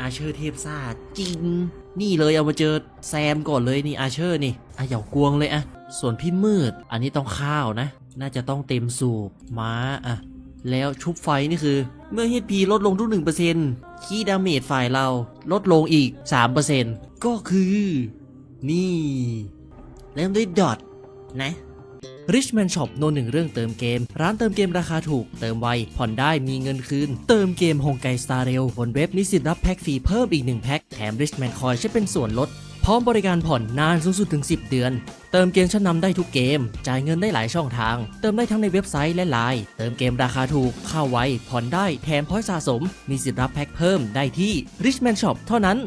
อาเชอร์เทพซ่าจริง นี่เลยเอามาเจอแซมก่อนเลยนี่อาเชอร์นี่อะเหยากวงเลยอะส่วนพี่มืด อันนี้ต้องข้าวนะ น่าจะต้องเต็มสูบม้าอะแล้วชุบไฟนี่คือ เมื่อ HP ลดลงทุก1%คีย์ดาเมจฝ่ายเราลดลงอีก 3%ก็คือ นี่ เริ่มด้วยดอทนะ Richman Shop โนหนึ่งเรื่องเติมเกม ร้านเติมเกมราคาถูก เติมไว ผ่อนได้มีเงินคืน เติมเกมฮงไกสตาร์เรลบนเว็บนิสิตรับแพ็กฟรีเพิ่มอีก 1 แพ็กแถม Richman Coin ใช้เป็นส่วนลด พร้อมบริการผ่อนนานสูงสุดถึง 10 เดือน เติมเกมชั้นนำได้ทุกเกม จ่ายเงินได้หลายช่องทาง เติมได้ทั้งในเว็บไซต์และไลน์เติมเกมราคาถูกเข้าไวผ่อนได้แถมพอยต์สะสม มีสิทธิ์รับแพ็กเพิ่มได้ที่ Richman Shop เท่านั้น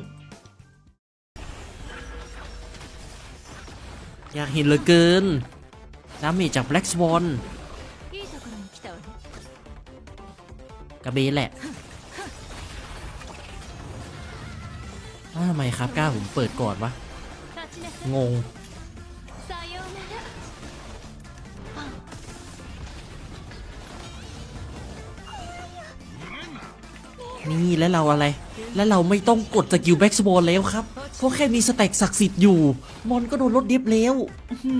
อยากเห็นเหลือเกิน น้ำมีจากแบล็กสวอนกระเบนแหละทำไมครับกล้าผมเปิดก่อนวะ งง นี่แล้วเราอะไร แล้วเราไม่ต้องกดสกิลแบ็กสบอลแล้วครับ เพราะแค่มีสเต็กศักดิ์สิทธิ์อยู่ มอนก็โดนลดดิฟแล้ว อื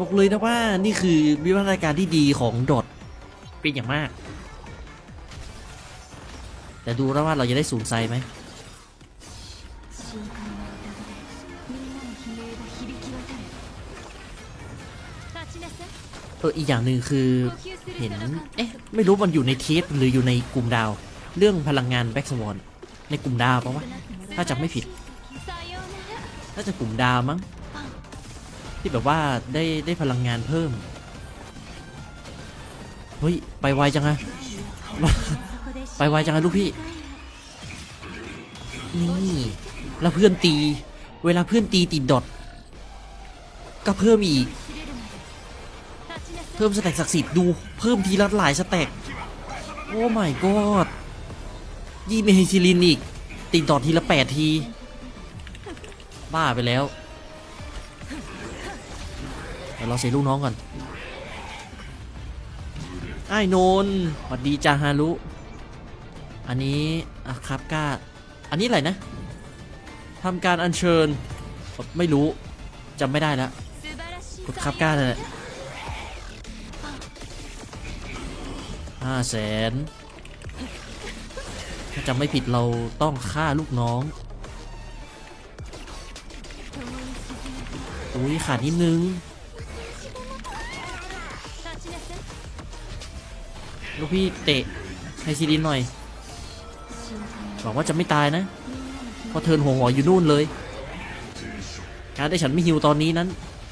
บอกเลยนะว่านี่คือวิวัฒนาการที่ดีของดดเป็นอย่างมาก แต่ดูแล้วว่าเราจะได้สูงไซไหมเอออีกอย่างหนึ่งคือเห็น เอ๊ะ ไม่รู้มันอยู่ในเทปหรืออยู่ในกลุ่มดาว เรื่องพลังงานแบ็กสวอนในกลุ่มดาวปะวะ ถ้าจำไม่ผิดถ้าจะกลุ่มดาวมั้ง ที่แบบว่าได้ได้พลังงานเพิ่ม เฮ้ย ไปไวจังอะไปไวจังอะลูกพี่ นี่แล้วเพื่อนตี เวลาเพื่อนตีติดดอทก็เพิ่มอีก เพิ่มสแต็กศักดิ์สิทธิ์ดูเพิ่มทีละหลายสแต็กโอ้ my god ยี่เมฮิซิลินอีก ติดดอททีละแปดที บ้าไปแล้ว เราเสียลูกน้องก่อนไอ้นนสวัสดีจ้าฮารุ อันนี้อครับก้า อันนี้อะไรนะทำการอัญเชิญ ไม่รู้จำไม่ได้แล้วกดครับก้าเลยห้าแสนถ้าจำไม่ผิดเราต้องฆ่าลูกน้อง อุ้ยขาดนิดนึง ลูกพี่เตะให้ซีดินหน่อยหวังว่าจะไม่ตายนะเพราะเทินหัวหัวอยู่นู่นเลย การได้ฉันไม่ฮิวตอนนี้นั้น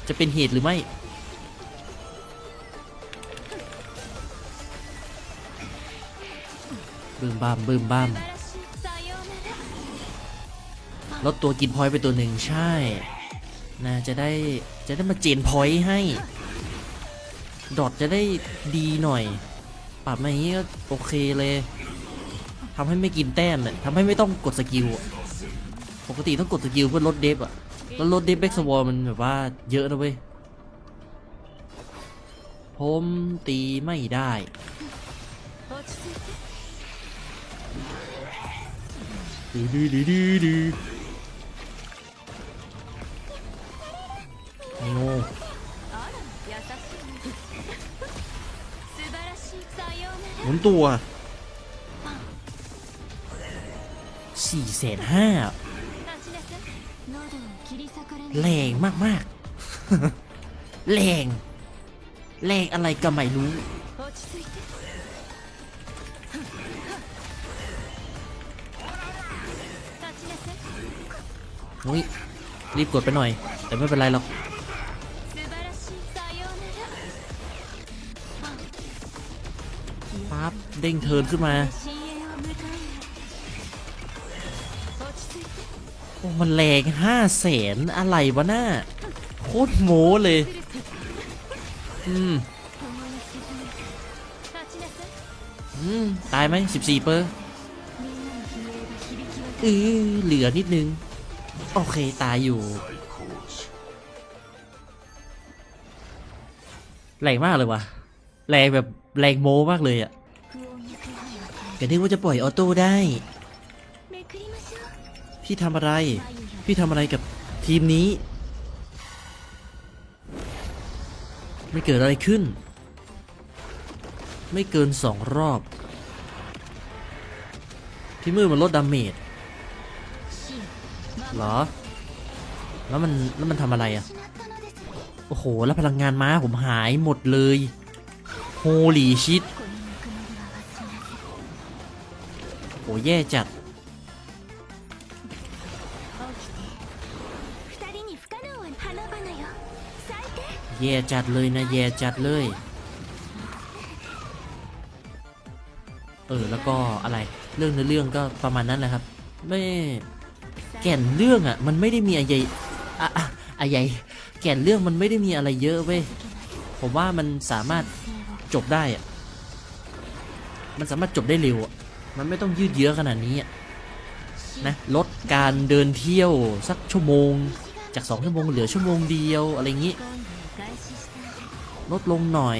จะเป็นเหตุหรือไม่ บึมบ้ามบึมบ้ามลดตัวกินพอยไปตัวหนึ่งใช่นะจะได้จะได้มาเจนพอยให้ ดอทจะได้ดีหน่อย ปรับมาอย่างนี้ก็โอเคเลยทำให้ไม่กินแต้มเลยทำให้ไม่ต้องกดสกิลปกติต้องกดสกิลเพื่อลดเดฟอะแล้วลดเดฟเบ็กสวอลมันแบบว่าเยอะนะเว้ยผมตีไม่ได้ดื้อดื้อดื้อ้ หมุนตัวสี่แสนห้าแรงมากๆแรงแรงอะไรก็ไม่รู้อุ้ยรีบกดไปหน่อย แต่ไม่เป็นไรหรอก เด้งเทินขึ้นมาโอ้มันแรงห้าแสนอะไรวะหน้าโคตรโมเลย อืม อืม ตายไหมสิบสี่เปอร์เออเหลือนิดนึง โอเค ตายอยู่แรงมากเลยวะแรงแบบแรงโมมากเลยอะ อย่านึกว่าจะปล่อยออโต้ได้ พี่ทำอะไร พี่ทำอะไรกับทีมนี้ ไม่เกิดอะไรขึ้น ไม่เกินสองรอบ พี่มือมันลดดาเมจหรอ แล้วมันแล้วมันทำอะไรอะ โอ้โห แล้วพลังงานม้าผมหายหมดเลย โฮลีชิต แย่จัดแย่จัดเลยนะแย่จัดเลย เออแล้วก็อะไรเรื่องในเรื่องก็ประมาณนั้นแหละครับ ไม่แก่นเรื่องอะ มันไม่ได้มีอะไรอะอะใหญ่แก่นเรื่องมันไม่ได้มีอะไรเยอะเว้ยผมว่ามันสามารถจบได้อะมันสามารถจบได้เร็วอะ มันไม่ต้องยืดเยื้อขนาดนี้นะลดการเดินเที่ยวสักชั่วโมง จากสองชั่วโมงเหลือชั่วโมงเดียวอะไรอย่างนี้ ลดลงหน่อย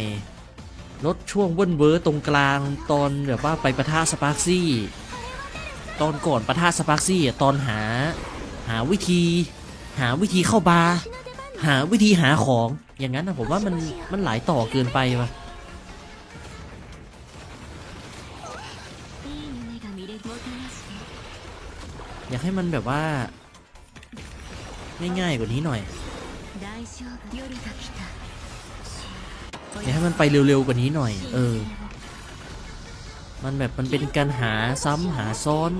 ลดช่วงเวิ้นเวอร์ตรงกลางตอนแบบว่าไปประท่าสปาร์ซี่ ตอนก่อนประท่าสปาร์ซี่ตอนหาหาวิธี หาวิธีเข้าบาร์หาวิธีหาของอย่างนั้นนะผมว่ามันมันหลายต่อเกินไปว่ะ อยากให้มันแบบว่า ง่ายๆกว่านี้หน่อยอยากให้มันไปเร็วๆกว่านี้หน่อย เออ มันแบบมันเป็นการหาซ้ำหาซ้อน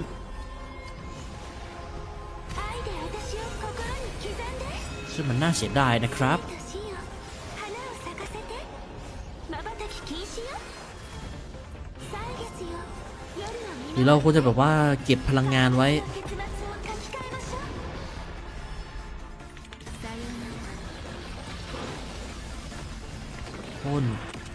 ซึ่งมันน่าเสียดายนะครับหรือเราควรจะแบบว่าเก็บพลังงานไว้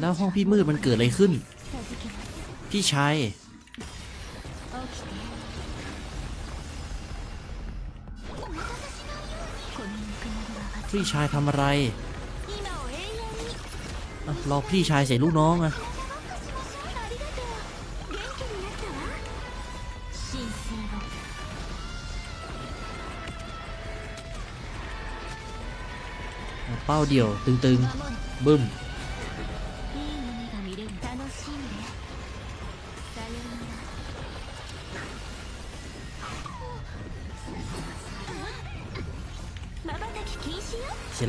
แล้วห้องพี่มืดมันเกิดอะไรขึ้น พี่ชายพี่ชายทำอะไรรอพี่ชายใส่ลูกน้องอะเป้าเดี่ยวตึงๆบึ้ม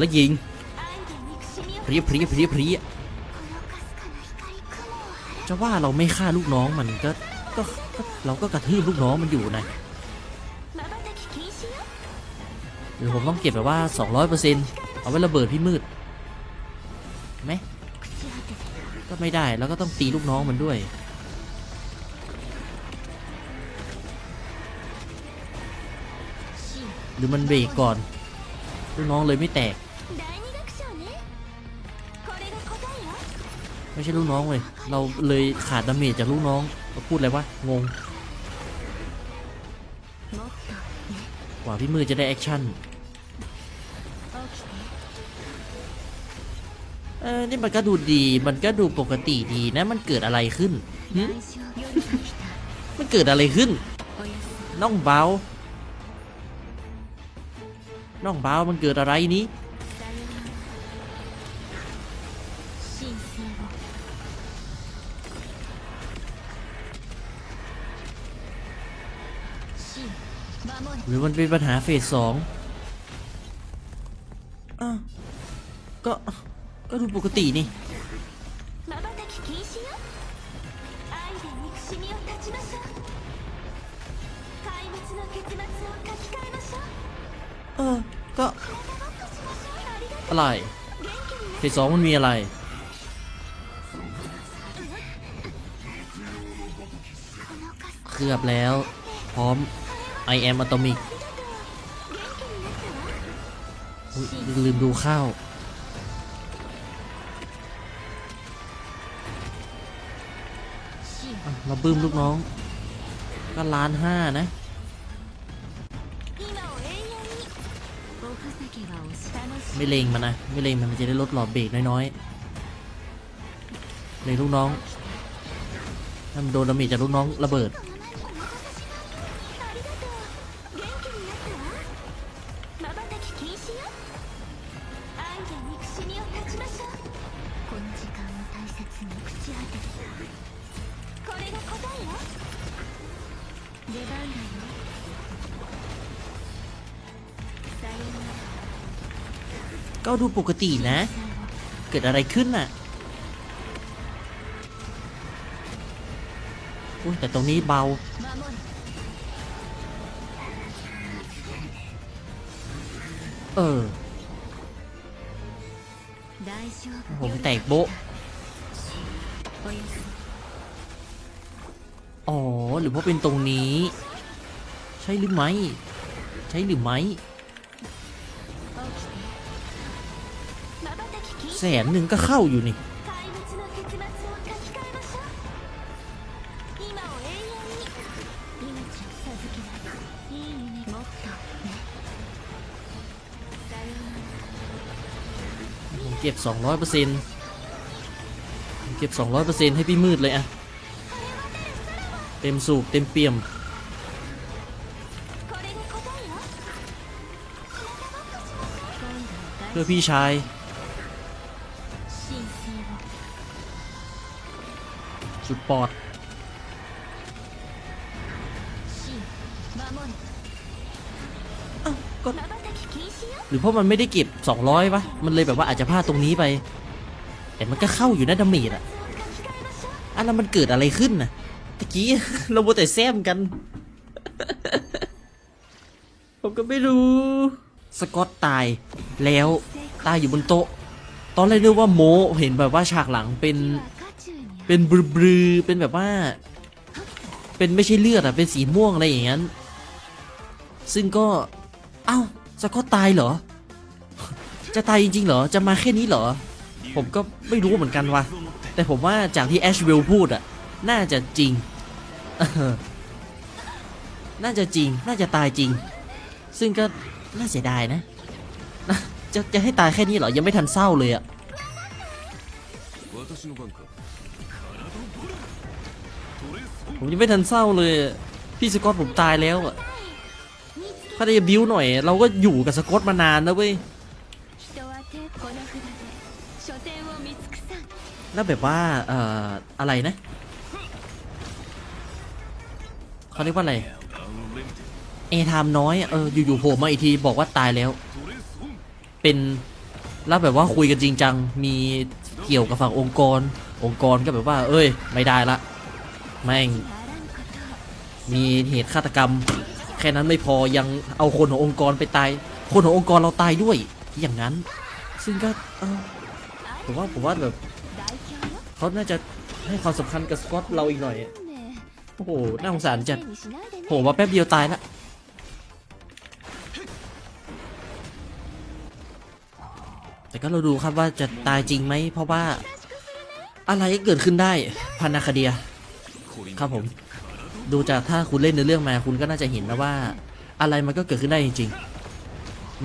ร็จแล้วยิงพรีพรีพรีพรีจะว่าเราไม่ฆ่าลูกน้องมันก็ก็เราก็กระทืบลูกน้องมันอยู่นะหรือผมต้องเก็บแบบว่า 200%เอาไว้ระเบิดพี่มืดไหมก็ไม่ได้แล้วก็ต้องตีลูกน้องมันด้วยหรือมันเบรกก่อน ลูกน้องเลยไม่แตก ไม่ใช่ลูกน้องเว้ย เราเลยขาดดาเมจจากลูกน้องเราพูดอะไรวะ งง กว่าพี่มือจะได้แอคชั่น เออนี่มันก็ดูดี มันก็ดูปกติดีนะ มันเกิดอะไรขึ้น มันเกิดอะไรขึ้น น้องเบา น้องเบา มันเกิดอะไรนี้ือมันเป็นปัญหาเฟสสองก็ ก็ดูปกตินี่เออ ก็ อะไรเฟสสองมันมีอะไรเกือบแล้ว พร้อม I am atomic ลืมดูข้าวเราบื้มลูกน้อง ก็ล้านห้านะไม่เลงมันนะ ไม่เลงมันจะได้ลดหลอดเบรกน้อยๆเลยลูกน้องถ้ามันโดนดาเมจจากลูกน้องระเบิด 出番だよさよなら ก็ดูปกตินะ เกิดอะไรขึ้นน่ะอุ้ยแต่ตรงนี้เบา 守る เออ 大丈 ผ 夫 มแตกโบะ หรือเพราะเป็นตรงนี้ ใช่หรือไม่ใช่หรือไม่แสนหนึ่งก็เข้าอยู่นี่เก็บสองร้อยเปอร์เซ็นต์เก็บสองร้อยเปอร์เซ็นต์ให้พี่มืดเลยอะ เต็มสูบเต็มเปี่ยม เพื่อพี่ชายจุดปอดหรือเพราะมันไม่ได้เก็บ 200ปะมันเลยแบบว่าอาจจะพลาดตรงนี้ไป แต่มันก็เข้าอยู่นะดาเมจอะอะแล้วมันเกิดอะไรขึ้นน่ะ ตะกี้เราโมแต่แซมกัน ผมก็ไม่รู้ สกอตตายแล้วตายอยู่บนโต๊ะ ตอนแรกนึกว่าโมเห็นแบบว่าฉากหลังเป็น เป็นบลือๆเป็นแบบว่า เป็นไม่ใช่เลือดอะเป็นสีม่วงอะไรอย่างนั้น ซึ่งก็เอ้าสกอตตายเหรอ จะตายจริงๆเหรอ จะมาแค่นี้เหรอ ผมก็ไม่รู้เหมือนกันว่ะ แต่ผมว่าจากที่แอชวิลพูดอะ น่าจะจริง น่าจะจริง น่าจะตายจริง ซึ่งก็น่าเสียดายนะ จะจะให้ตายแค่นี้เหรอ ยังไม่ทันเศร้าเลยอะผมยังไม่ทันเศร้าเลย พี่สกอตผมตายแล้วอะถ้าจะบิ้วหน่อย เราก็อยู่กับสกอตมานานแล้วเว้ยแล้วแบบว่า เอ่อ อะไรนะ เขาเรียกว่าอะไร เอทามน้อย เออ อยู่ๆโผล่มาอีกทีบอกว่าตายแล้ว เป็นแล้วแบบว่าคุยกันจริงจัง มีเกี่ยวกับฝั่งองค์กร องค์กรก็แบบว่า เอ้ย ไม่ได้ละ แม่ง มีเหตุฆาตกรรม แค่นั้นไม่พอยังเอาคนขององค์กรไปตาย คนขององค์กรเราตายด้วย อย่างนั้น ซึ่งก็ผมว่าผมว่าแบบเขาน่าจะให้ความสำคัญกับสกอตเราอีกหน่อย โอ้โห น่าสงสารจัดโหว่าแป๊บเดียวตายละแต่ก็เราดูครับว่าจะตายจริงไหม เพราะว่าอะไรก็เกิดขึ้นได้พันนาคเดีย ครับผม ดูจากถ้าคุณเล่นในเรื่องมาคุณก็น่าจะเห็นนะว่า อะไรมันก็เกิดขึ้นได้จริง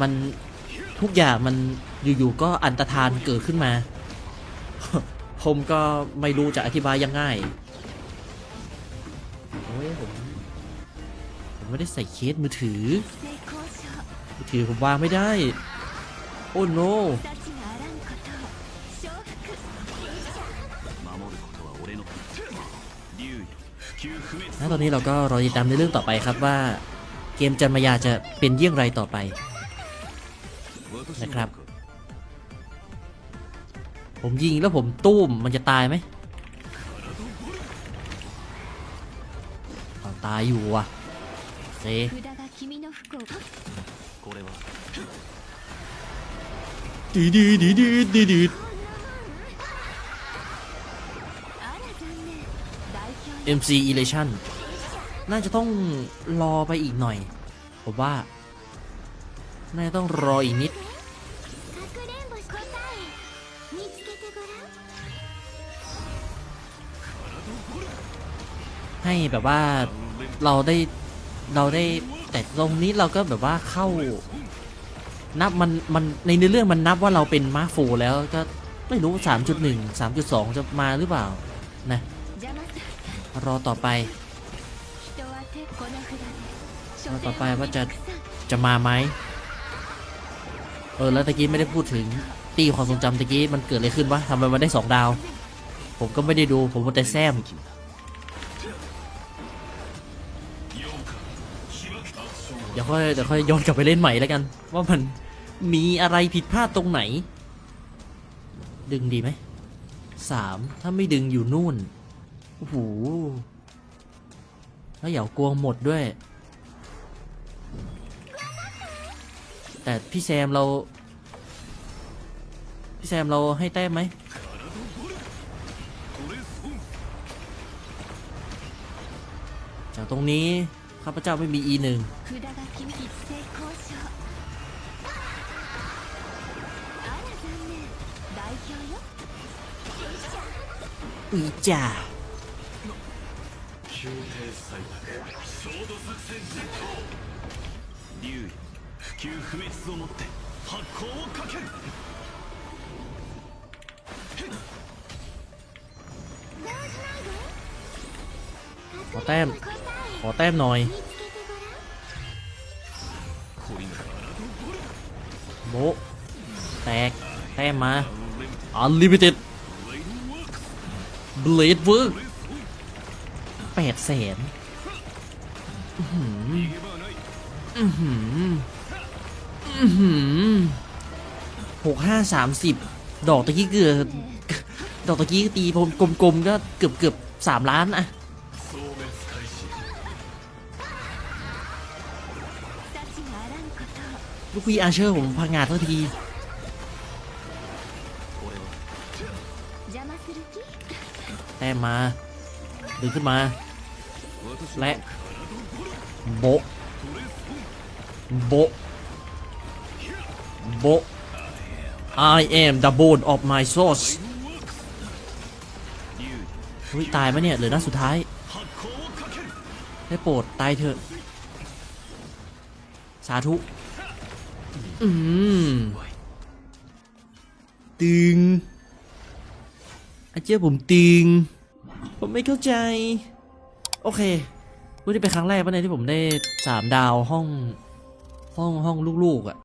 มันทุกอย่างมันอยู่ๆก็อันตรธานเกิดขึ้นมา ผมก็ไม่รู้จะอธิบายยังไง เว้ยผม ผมไม่ได้ใส่เคสมือถือ มือถือผมวางไม่ได้ โอ้โนนะตอนนี้เราก็รอติดตามในเรื่องต่อไปครับว่า เกมจันมายาจะเป็นเยี่ยงไรต่อไปนะครับ ผมยิงแล้วผมตุ้มมันจะตายไหม ตายอยู่ว่ะเซดีดีดีดีดีดีเอ็มซีอีเลชันน่าจะต้องรอไปอีกหน่อย ผมว่า น่าจะต้องรออีกนิด ให้แบบว่า เราได้เราได้แต่ตรงนี้เราก็แบบว่าเข้า นับมันมันในเนื้อเรื่องมันนับว่าเราเป็นมาฟูแล้วก็ไม่รู้สามจุดหนึ่งสามจุดสองจะมาหรือเปล่านะรอต่อไปรอต่อไปว่าจะจะมาไหมเออแล้วตะกี้ไม่ได้พูดถึงตีความทรงจำตะกี้มันเกิดอะไรขึ้นวะทำไมมันได้สองดาว ผมก็ไม่ได้ดูผมมัวแต่แซม เดี๋ยวค่อยเดี๋ยวค่อยย้อนกลับไปเล่นใหม่แล้วกัน ว่ามันมีอะไรผิดพลาดตรงไหน ดึงดีไหมสามถ้าไม่ดึงอยู่นู่นโอ้โหแล้วเหยากลัวหมดด้วย แต่พี่แซมเรา พี่แซมเราให้แต้มไหมจากตรงนี้ ข้าพเจ้าไม่มี E หนึ่ง 札が君一斉交渉あら残念代表よ อีจ่า 宮廷採択焦土作戦実行竜よ不朽不滅をもって発行をかける ขอแต้ม 答え ข ขอแต้มหน่อยโบแตก แต้มมาอันลิมิเต็ดเบลดเวิร์กแปดแสนหกห้าสามสิบดอกตะกี้เกือดอกตะกี้ตีผมกลมๆก็เกือบเกือบสามล้านอะ ลูกพี่อาเชอร์ผมพังงาดทันทีแต่มมาดึงขึ้นมา และโบโบโบ I am the bone of my source วิตายไหมเนี่ยเหลือหน้าสุดท้ายได้โปรดตายเถอะ สาธุ อืมตึงอาเจ้าผมตึง ผมไม่เข้าใจ โอเควันนี้เป็นครั้งแรกปะเนี่ยที่ผมได้สามดาวห้อง ห้องห้องลูกๆอะ่ะ